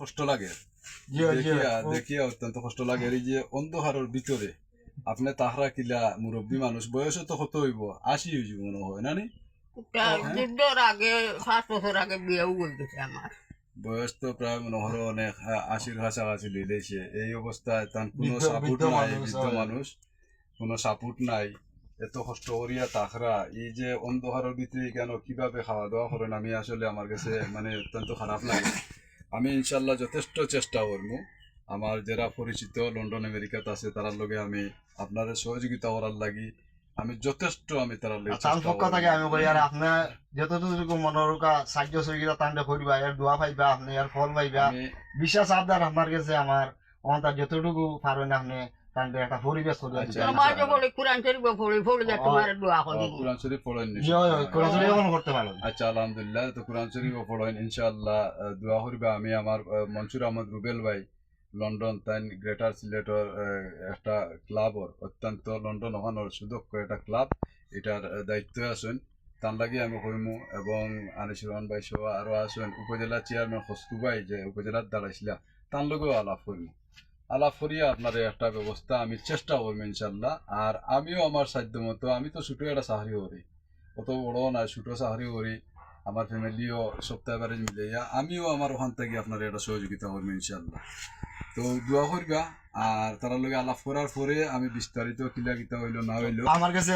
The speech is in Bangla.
কষ্ট লাগে। দেখিয়া অত্যন্ত কষ্ট লাগে। এই যে অন্ধকারের ভিতরে আপনি তাহারা কিলা মুরব্বী মানুষ বয়সও তো কত হইব? আশি হইব মনে হয় না নি? আগে পাঁচ বছর আগে বিয়েও গেছে আমার বয়স তো প্রায় মনে হয় অনেক আশির কাছাকাছি লইলেছে এই অবস্থায় তার কোনো সাপোর্ট নাই বৃদ্ধ মানুষ কোনো সাপোর্ট নাই। এত কষ্ট করিয়া তাকরা এই যে অন্ধকারের ভিতরে কেন কীভাবে খাওয়া দাওয়া করেন আমি আসলে আমার কাছে মানে অত্যন্ত খারাপ লাগে। আমি ইনশাল্লাহ যথেষ্ট চেষ্টা করব। আমার যারা পরিচিত লন্ডন আমেরিকাতে আছে তারার লগে আমি আপনার সহযোগিতা করার লাগি। আমি যথেষ্ট আমি তারা তার পক্ষ থেকে আমি কই আর আপনার যতটুকু মনোরকা সাহায্য সহযোগিতা তান্ডে করিবা এর দোয়া পাইবা আপনি এর ফল পাইবা। বিশ্বাস আপনার আমার কাছে আমার অন্তার যতটুকু পারবেন আপনি তান্ডে একটা পরিবেশ করে আচ্ছা, তোমার যে কোরআন শরীফ পড়ি পড়ে যা তোমার দোয়া করি। কোরআন শরীফ পড়েন জি, ওই, ওই, করে চলে এমন করতে পারো। আচ্ছা আলহামদুলিল্লাহ তো কোরআন শরীফ পড়েন ইনশাআল্লাহ দোয়া করিবা। আমি আমার মনসুর আহমদ রুবেল ভাই লন্ডন তাই গ্রেটার সিলেটর একটা ক্লাবর অত্যন্ত লন্ডন ওখানোর সুদক্ষ একটা ক্লাব এটার দায়িত্বে আছেন। তার লাগে আমি কইমু এবং আনিসুর রহমান ভাই সহ আরও আছেন। উপজেলা চেয়ারম্যান খস্তু ভাই যে উপজেলার দাঁড়াইছিলা তার লগেও আলাপ করিমু। আলাপ করিয়া আপনার একটা ব্যবস্থা আমি চেষ্টা করব ইনশাল্লাহ আর আমিও আমার সাধ্য মতো আমি তো ছোট একটা চাকরি করি। অত বড় না ছোট চাকরি করি আমার ফ্যামিলিও সপ্তাহে বারে মিলাইয়া আমিও আমার ওখান থেকে আপনার একটা সহযোগিতা করব ইনশাল্লাহ তো দোয়া করবা আর তার লগে আলাপ করার পরে আমি বিস্তারিত কিলা কিতা হইল না হইল আমার কাছে